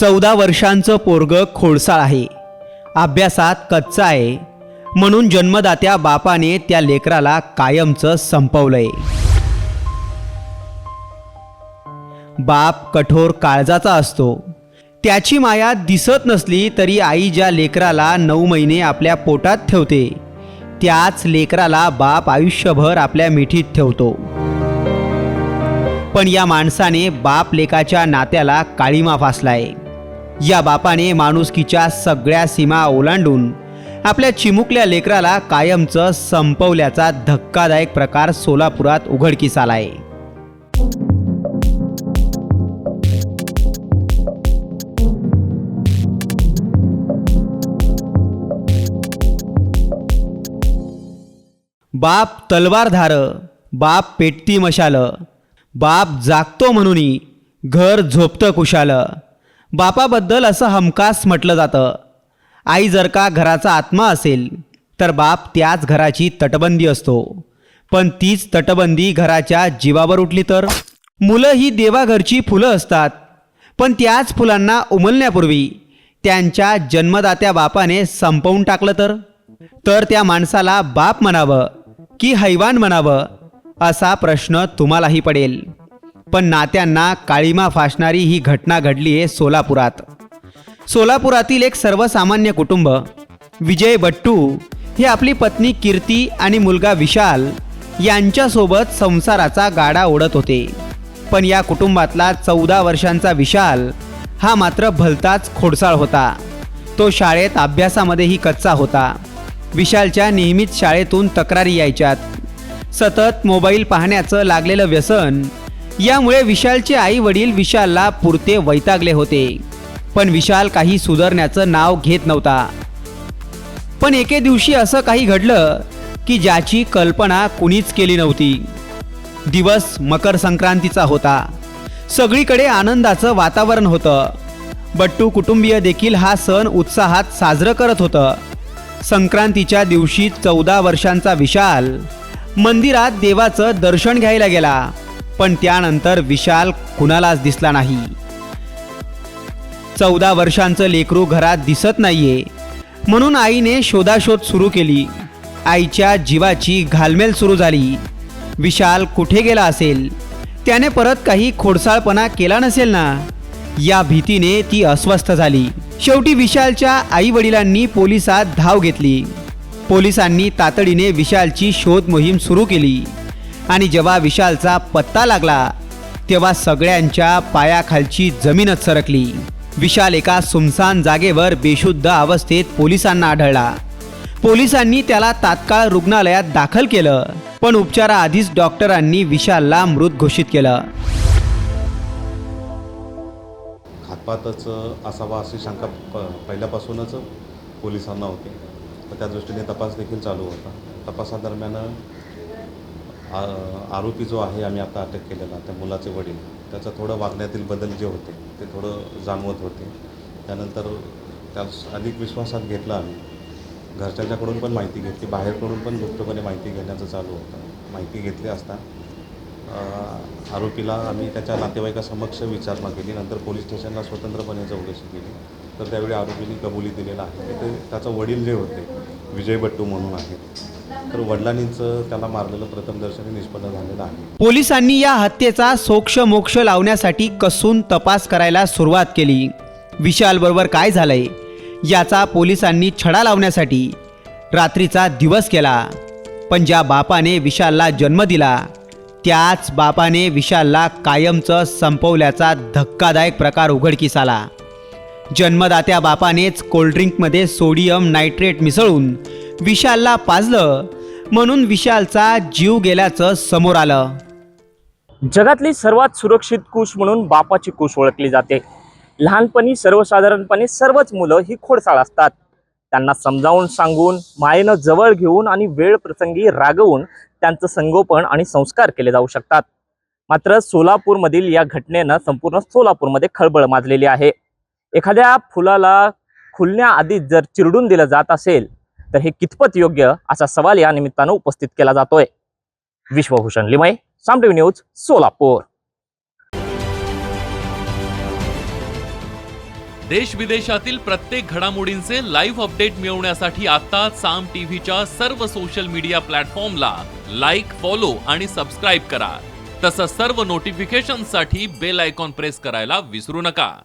चौदा वर्षांचं पोरग खोडसाळ आहे. अभ्यासात कच्चा आहे. म्हणून जन्मदात्या बापाने त्या लेकराला कायमचं संपवलंय. बाप कठोर काळजाचा असतो. त्याची माया दिसत नसली तरी आई ज्या लेकराला नऊ महिने आपल्या पोटात ठेवते त्याच लेकराला बाप आयुष्यभर आपल्या मिठीत ठेवतो. पण या माणसाने बाप लेकाच्या नात्याला काळीमा फासलाय. या बापाने माणुसकीच्या सगळ्या सीमा ओलांडून आपल्या चिमुकल्या लेकराला कायमचं संपवल्याचा धक्कादायक प्रकार सोलापुरात उघडकीस आलाय. बाप तलवारधार बाप पेटती मशाल बाप जागतो म्हणून घर झोपतं कुशाल. बापाबद्दल असं हमखास म्हटलं जातं. आई जर का घराचा आत्मा असेल तर बाप त्याच घराची तटबंदी असतो. पण तीच तटबंदी घराच्या जीवावर उठली तर? मुलं ही देवाघरची फुलं असतात. पण त्याच फुलांना उमलण्यापूर्वी त्यांच्या जन्मदात्या बापाने संपवून टाकलं तर? तर त्या माणसाला बाप म्हणावं की हैवान म्हणावं असा प्रश्न तुम्हालाही पडेल. पण नात्यांना काळीमा फासणारी ही घटना घडली आहे सोलापुरात. सोलापुरातील एक सर्वसामान्य कुटुंब विजय बट्टू हे आपली पत्नी कीर्ती आणि मुलगा विशाल यांच्यासोबत संसाराचा गाडा ओढत होते. पण या कुटुंबातला चौदा वर्षांचा विशाल हा मात्र भलताच खोडसाळ होता. तो शाळेत अभ्यासामध्येही कच्चा होता. विशालच्या नेहमीच शाळेतून तक्रारी यायच्यात. सतत मोबाईल पाहण्याचं लागलेलं व्यसन यामुळे विशालचे आई वडील विशालला पुरते वैतागले होते. पण विशाल काही सुधारण्याचं नाव घेत नव्हता. पण एके दिवशी असं काही घडलं की ज्याची कल्पना कुणीच केली नव्हती. दिवस मकर संक्रांतीचा होता. सगळीकडे आनंदाचं वातावरण होतं. बट्टू कुटुंबीय देखील हा सण उत्साहात साजरं करत होतं. संक्रांतीच्या दिवशी चौदा वर्षांचा विशाल मंदिरात देवाचं दर्शन घ्यायला गेला. पण त्यानंतर विशाल कुणालाच दिसला नाही. चौदा वर्षांचं लेकरू घरात दिसत नाहीये. म्हणून आईने शोधाशोध सुरू केली. आईच्या जीवाची घालमेल सुरू झाली. विशाल कुठे गेला असेल? त्याने परत काही खोडसाळपणा केला नसेल ना? या भीतीने ती अस्वस्थ झाली. शेवटी विशालच्या आई वडिलांनी पोलिसात धाव घेतली. पोलिसांनी तातडीने विशालची शोध मोहीम सुरू केली. आणि जेव्हा विशालचा पत्ता लागला तेव्हा सगळ्यांच्या पायाखालची जमीनच सरकली. विशाल एका सुमसान जागेवर बेशुद्ध अवस्थेत पोलिसांना आढळला. पोलिसांनी त्याला तात्काळ रुग्णालयात दाखल केलं पण उपचाराआधीच डॉक्टरांनी विशालला मृत घोषित केलं. घातपातच असावा अशी शंका प पहिल्यापासूनच पोलिसांना होती. त्या दृष्टीने तपास देखील चालू होता. तपासादरम्यान आ- आरोपी जो आहे आम्ही आता अटक केलेला त्या मुलाचे वडील. त्याचं थोडं वागण्यातील बदल जे होते ते थोडं जाणवत होते. त्यानंतर त्यास अधिक विश्वासात घेतलं आम्ही. घरच्यांच्याकडून पण माहिती घेतली बाहेरकडून पण गुप्तपणे माहिती घेण्याचं चालू होतं. माहिती घेतली असता आरोपीला आम्ही त्याच्या नातेवाईकासमक्ष विचारणा केली नंतर पोलीस स्टेशनला स्वतंत्रपणे चौकशी केली. तर त्यावेळी आरोपीने कबुली दिलेला आहे. ते त्याचं वडील जे होते विजय बट्टू म्हणून आहेत तर वडिलांनीचं त्याला मारलेलं प्रथमदर्शनी निष्पन्न झालेलं आहे. पोलिसांनी या हत्येचा सोक्ष मोक्ष लावण्यासाठी कसून तपास करायला सुरुवात केली. विशाल बरोबर काय झालंय? याचा पोलिसांनी छडा लावण्यासाठी रात्रीचा दिवस केला. पण ज्या बापाने विशालला जन्म दिला. त्याच बापाने विशालला कायमचं संपवल्याचा धक्कादायक प्रकार उघडकीस आला. जन्मदात्या बापानेच कोल्ड्रिंकमध्ये सोडियम नायट्रेट मिसळून विशालला पाजलं. म्हणून विशालचा जीव गेल्याचं समोर आलं. जगातली सर्वात सुरक्षित कुश म्हणून बापाची कुश ओळखली जाते. लहानपणी सर्वसाधारणपणे सर्वच मुलं ही खोडसाळ असतात. त्यांना समजावून सांगून मायेनं जवळ घेऊन आणि वेळ प्रसंगी रागवून त्यांचं संगोपन आणि संस्कार केले जाऊ शकतात. मात्र सोलापूरमधील या घटनेनं संपूर्ण सोलापूरमध्ये खळबळ माजलेली आहे. एखाद्या फुलाला खुलण्याआधीच जर चिरडून दिलं जात असेल तर हे कितपत योग्य असा सवाल या निमित्तानं उपस्थित केला जातोय. विश्वभूषण लिमय साम न्यूज सोलापूर. देश विदेशातील प्रत्येक घडामोडींचे लाईव्ह अपडेट मिळवण्यासाठी आता साम टीव्हीच्या सर्व सोशल मीडिया प्लॅटफॉर्मला लाईक फॉलो आणि सबस्क्राईब करा. तसंच सर्व नोटिफिकेशनसाठी बेल आयकॉन प्रेस करायला विसरू नका.